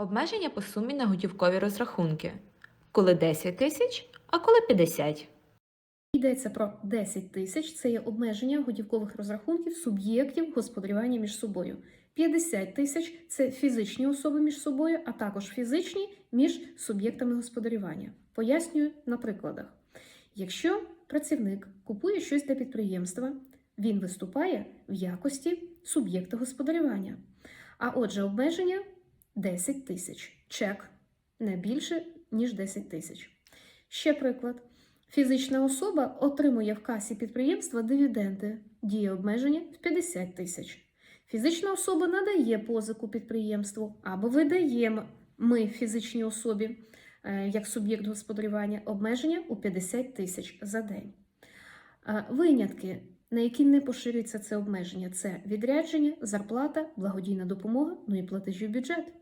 Обмеження по сумі на готівкові розрахунки. Коли 10 тисяч, а коли 50. Йдеться про 10 тисяч це є обмеження готівкових розрахунків суб'єктів господарювання між собою. 50 тисяч це фізичні особи між собою, а також фізичні між суб'єктами господарювання. Пояснюю на прикладах. Якщо працівник купує щось для підприємства, він виступає в якості суб'єкта господарювання. А отже, обмеження 10 тисяч. Чек не більше, ніж 10 тисяч. Ще приклад. Фізична особа отримує в касі підприємства дивіденди, діє обмеження в 50 тисяч. Фізична особа надає позику підприємству або видаємо ми фізичній особі е, як суб'єкт господарювання обмеження у 50 тисяч за день. Е, Винятки, на які не поширюється це обмеження, це відрядження, зарплата, благодійна допомога, ну і платежі в бюджет.